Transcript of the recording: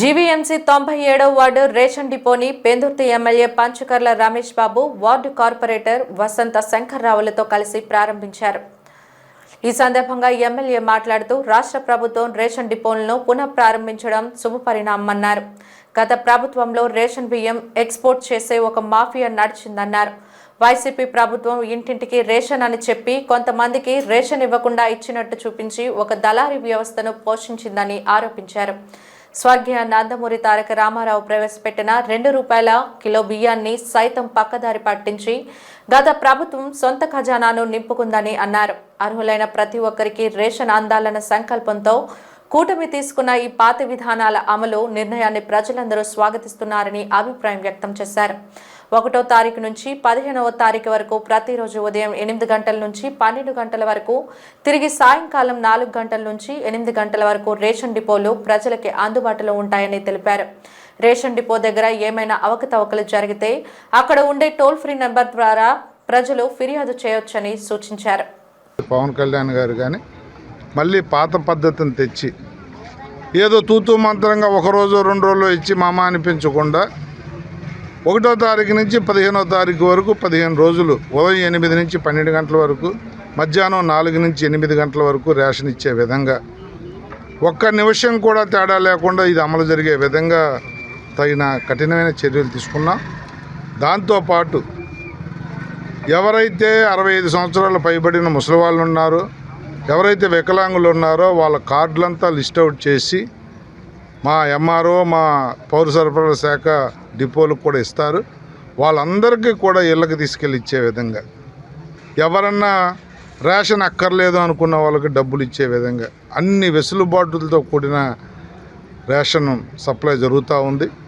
GVMC తొంభై ఏడవ ward ration డిపోని Pendurthi MLA Panchakarla Ramesh Babu ward corporator Vasantha శంకర్రావులతో కలిసి ప్రారంభించారు. ఈ సందర్భంగా ఎమ్మెల్యే మాట్లాడుతూ రాష్ట్ర ప్రభుత్వం రేషన్ డిపోలను పునః ప్రారంభించడం శుభపరిణామన్నారు గత ప్రభుత్వంలో రేషన్ బియ్యం ఎక్స్పోర్ట్ చేసే ఒక మాఫియా నడిచిందన్నారు. వైసీపీ ప్రభుత్వం ఇంటింటికి రేషన్ అని చెప్పి కొంతమందికి రేషన్ ఇవ్వకుండా ఇచ్చినట్టు చూపించి ఒక దళారీ వ్యవస్థను పోషించిందని ఆరోపించారు. స్వర్గీయ నందమూరి తారక రామారావు ప్రవేశపెట్టిన రెండు రూపాయల కిలో బియ్యాన్ని సైతం పక్కదారి పట్టించి గత ప్రభుత్వం సొంత ఖజానాను నింపుకుందని అన్నారు. అర్హులైన ప్రతి ఒక్కరికి రేషన్ అందాలన్న సంకల్పంతో కూటమి తీసుకున్న ఈ పాత విధానాల అమలు నిర్ణయాన్ని ప్రజలందరూ స్వాగతిస్తున్నారని అభిప్రాయం వ్యక్తం చేశారు. ఒకటో తారీఖు నుంచి పదిహేనవ తారీఖు వరకు ప్రతిరోజు ఉదయం ఎనిమిది గంటల నుంచి పన్నెండు గంటల వరకు తిరిగి సాయంకాలం నాలుగు గంటల నుంచి ఎనిమిది గంటల వరకు రేషన్ డిపోలు ప్రజలకి అందుబాటులో ఉంటాయని తెలిపారు. రేషన్ డిపో దగ్గర ఏమైనా అవకతవకలు జరిగితే అక్కడ ఉండే టోల్ ఫ్రీ నెంబర్ ద్వారా ప్రజలు ఫిర్యాదు చేయొచ్చని సూచించారు. పవన్ కళ్యాణ్ గారు కానీ మళ్ళీ పాత పద్ధతిని తెచ్చి ఏదో తూతూ మంత్రంగా ఒక రోజు రెండు రోజులు ఇచ్చి మామ అనిపించకుండా ఒకటో తారీఖు నుంచి పదిహేనో తారీఖు వరకు పదిహేను రోజులు ఉదయం ఎనిమిది నుంచి పన్నెండు గంటల వరకు మధ్యాహ్నం నాలుగు నుంచి ఎనిమిది గంటల వరకు రేషన్ ఇచ్చే విధంగా. ఒక్క నిమిషం కూడా తేడా లేకుండా ఇది అమలు జరిగే విధంగా తగిన కఠినమైన చర్యలు తీసుకున్నాం. దాంతోపాటు ఎవరైతే అరవై ఐదు సంవత్సరాలు పైబడిన ముసలి వాళ్ళు ఉన్నారో ఎవరైతే వికలాంగులు ఉన్నారో వాళ్ళ కార్డులంతా లిస్ట్ అవుట్ చేసి మా ఎంఆర్ఓ మా పౌర సరఫరాల శాఖ డిపోలకు కూడా ఇస్తారు. వాళ్ళందరికీ కూడా ఇళ్ళకి తీసుకెళ్ళి ఇచ్చే విధంగా. ఎవరన్నా రేషన్ అక్కర్లేదు అనుకున్న వాళ్ళకి డబ్బులు ఇచ్చే విధంగా. అన్ని వెసులుబాటులతో కూడిన రేషన్ సప్లై జరుగుతూ ఉంది.